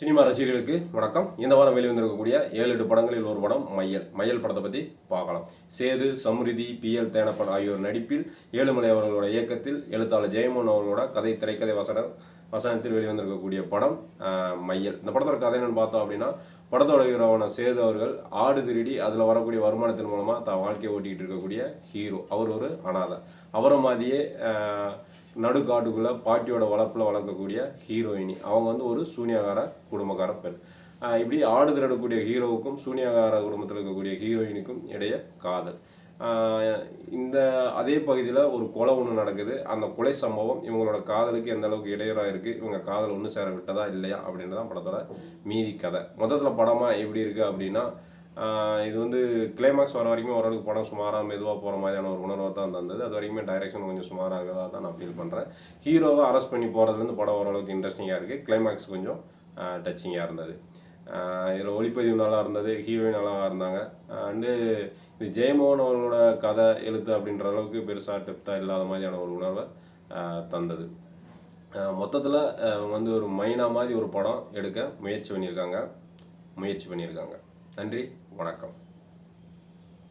Cinema ரசிகர்களுக்கு வணக்கம். இந்த வாரம் வெளிவந்திருக்கக்கூடிய ஏழு எட்டு படங்களில் ஒரு படம் மையல். மையல் படத்தை பற்றி பார்க்கலாம். சேது சம்ருதி பி எல் தேனப்பன் ஆகியோர் நடிப்பில் ஏழுமலை அவர்களோட இயக்கத்தில் எழுத்தாளர் ஜெயமோகன் அவர்களோட கதை திரைக்கதை வசனம் வசனத்தில் வெளிவந்திருக்கக்கூடிய படம் மையல். இந்த படத்தோட கதை என்னன்னு பார்த்தோம் அப்படின்னா படத்தோட ஹீரோவான சேது அவர்கள் ஆடு திருடி அதில் வரக்கூடிய வருமானத்தின் மூலமாக தான் வாழ்க்கையை ஓட்டிக்கிட்டு இருக்கக்கூடிய ஹீரோ. அவர் ஒரு அனாதை. அவரை மாதிரியே நடுக்காட்டுக்குள்ளே பாட்டியோட வளர்ப்பில் வளர்க்கக்கூடிய ஹீரோயினி. அவங்க வந்து ஒரு சூனியாகார குடும்பக்கார பெண். இப்படி ஆடு திரடக்கூடிய ஹீரோவுக்கும் சூனியாகார குடும்பத்தில் இருக்கக்கூடிய ஹீரோயினுக்கும் இடையே காதல். இந்த அதே பகுதியில் ஒரு கொலை ஒன்று நடக்குது. அந்த கொலை சம்பவம் இவங்களோட காதலுக்கு எந்த அளவுக்கு இடையூறாக இருக்குது இவங்க காதல் ஒன்று சேர விட்டதா இல்லையா? அப்படின்றதான் படத்தோட மீதி கதை. மொத்தத்தில் படமாக எப்படி இருக்குது அப்படின்னா இது வந்து கிளைமேக்ஸ் வர வரைக்கும் ஓரளவுக்கு படம் சுமாராக மெதுவாக போகிற மாதிரியான ஒரு உணர்வை தான் தந்தது. அது வரைக்குமே டைரக்ஷன் கொஞ்சம் சுமாராக தான் நான் ஃபீல் பண்ணுறேன் ஹீரோவை அரெஸ்ட் பண்ணி போகிறதுலேருந்து படம் ஓரளவுக்கு இன்ட்ரெஸ்டிங்காக இருக்குது கிளைமேக்ஸ் கொஞ்சம் டச்சிங்காக இருந்தது. இதில் ஒளிப்பதிவு நல்லா இருந்தது ஹீரோயின் நல்லா இருந்தாங்க. அண்டு இது ஜெயமோகன் அவர்களோட கதை எழுத்து அப்படின்ற அளவுக்கு பெருசாக டெப்த்தாக இல்லாத மாதிரியான ஒரு உணர்வை தந்தது. மொத்தத்தில் வந்து ஒரு மைனா மாதிரி ஒரு படம் எடுக்க முயற்சி பண்ணியிருக்காங்க. முயற்சி பண்ணியிருக்காங்க. நன்றி வணக்கம்.